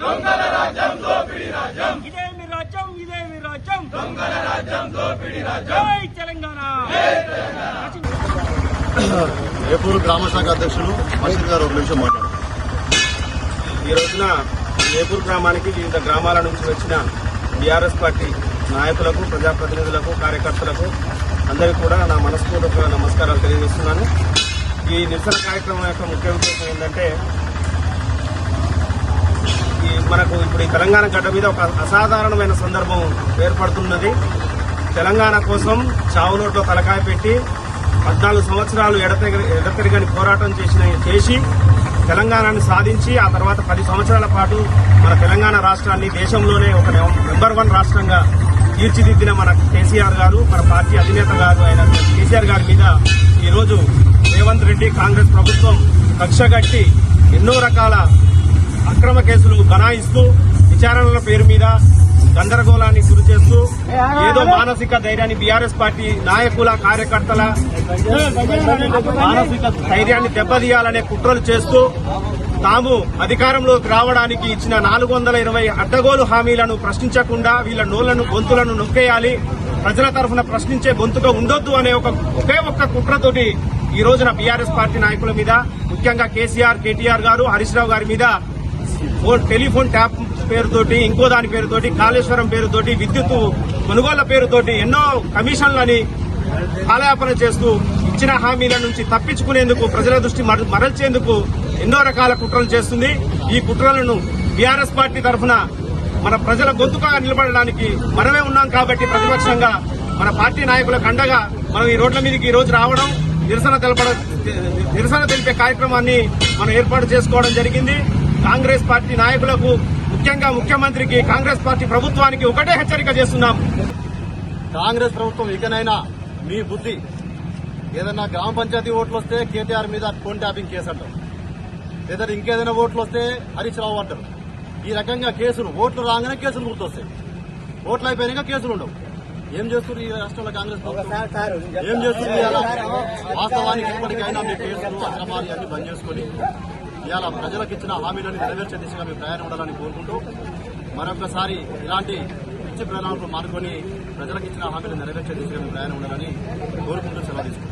దొంగల రాజ్యం దోపిడి రాజ్యం. రాజ్యం రాజ్యం. దొంగల రాజ్యం దోపిడి రాజ్యం. తెలంగాణ. ఏపూరు గ్రామ శాఖ అధ్యక్షులు మసీద్ గారు ఒక నిమిషం మాట్లాడారు ఈ రోజున ఏపూరు గ్రామానికి వివిధ గ్రామాల నుంచి వచ్చిన బీఆర్ఎస్ పార్టీ నాయకులకు ప్రజాప్రతినిధులకు కార్యకర్తలకు అందరికీ కూడా నా మనస్ఫూర్తిగా నమస్కారాలు తెలియజేస్తున్నాను. ఈ నిరసన కార్యక్రమం యొక్క ముఖ్య ఉద్దేశం ఏంటంటే మనకు ఇప్పుడు ఈ తెలంగాణ గడ్డ మీద ఒక అసాధారణమైన సందర్భం ఏర్పడుతున్నది. తెలంగాణ కోసం చావు నోట్లో తలకాయ పెట్టి పద్నాలుగు సంవత్సరాలు ఎడతెగ- ఎడతెరగని పోరాటం చేసిన చేసి తెలంగాణను సాధించి ఆ తర్వాత పది సంవత్సరాల పాటు మన తెలంగాణ రాష్ట్రాన్ని దేశంలోనే ఒక నెంబర్ వన్ రాష్ట్రంగా తీర్చిదిద్దిన మన కేసీఆర్ గారు మన పార్టీ అధినేత గారు అయిన కేసీఆర్ గారి మీద ఈరోజు రేవంత్ రెడ్డి కాంగ్రెస్ ప్రభుత్వం కక్షగట్టి ఎన్నో రకాల అక్రమ కేసులు బనాయిస్తూ విచారణల పేరు మీద గందరగోళాన్ని గురి చేస్తూ ఏదో మానసిక ధైర్యాన్ని బీఆర్ఎస్ పార్టీ నాయకుల కార్యకర్తల మానసిక ధైర్యాన్ని దెబ్బతీయాలనే కుట్రలు చేస్తూ తాము అధికారంలోకి రావడానికి ఇచ్చిన నాలుగు వందల ఇరవై అడ్డగోలు హామీలను ప్రశ్నించకుండా వీళ్ళ నోళ్ళను గొంతులను నొక్కేయాలి. ప్రజల తరఫున ప్రశ్నించే గొంతుగా ఉండొద్దు అనే ఒక ఒకే ఒక్క కుట్రతోటి ఈ రోజున బీఆర్ఎస్ పార్టీ నాయకుల మీద ముఖ్యంగా కేసీఆర్ కేటీఆర్ గారు హరీష్ రావు గారి మీద ఫోన్ టెలిఫోన్ ట్యాప్ పేరుతోటి ఇంకో దాని పేరుతోటి కాళేశ్వరం పేరుతోటి విద్యుత్ కొనుగోళ్ళ పేరుతోటి ఎన్నో కమిషన్లని కాలయాపన చేస్తూ ఇచ్చిన హామీల నుంచి తప్పించుకునేందుకు ప్రజల దృష్టి మరల్చేందుకు ఎన్నో రకాల కుట్రలు చేస్తుంది. ఈ కుట్రలను బీఆర్ఎస్ పార్టీ తరఫున మన ప్రజల గొంతుగా నిలబడడానికి మనమే ఉన్నాం కాబట్టి ప్రతిపక్షంగా మన పార్టీ నాయకులకు అండగా మనం ఈ రోడ్ల మీదకి ఈ రోజు రావడం నిరసన తెలపడం నిరసన తెలిపే కార్యక్రమాన్ని మనం ఏర్పాటు చేసుకోవడం జరిగింది. కాంగ్రెస్ పార్టీ నాయకులకు ముఖ్యంగా ముఖ్యమంత్రికి కాంగ్రెస్ పార్టీ ప్రభుత్వానికి ఒకటే హెచ్చరిక చేస్తున్నాం. కాంగ్రెస్ ప్రభుత్వం ఇకనైనా మీ బుద్ధి. ఏదైనా గ్రామ పంచాయతీ ఓట్లు వస్తే కేటీఆర్ మీద ఫోన్ ట్యాపింగ్ కేసు అంటారు. లేదా ఇంకేదైనా ఓట్లు వస్తే హరీష్ రావు అంటారు. ఈ రకంగా కేసులు ఓట్లు రాగానే కేసులు గుర్తొస్తాయి. ఓట్లు అయిపోయినాక కేసులు ఉండవు. ఏం చేస్తున్నారు ఈ రాష్ట్రంలో కాంగ్రెస్ ఏం చేస్తుంది ఇవాళ? వాస్తవానికి ఇప్పటికైనా మీ కేసులు అక్రమాలు అన్ని బంద్ చేసుకుని ఇవాళ ప్రజలకు ఇచ్చిన హామీలను నెరవేర్చే దిశగా మేము ప్రయాణం ఉండాలని కోరుకుంటూ మరొకసారి ఇలాంటి పిచ్చి ప్రణాళికలు మానుకొని ప్రజలకు ఇచ్చిన హామీలు నెరవేర్చే దిశగా మేము ప్రయాణం ఉండాలని కోరుకుంటూ సెలవు తీసుకుంటాం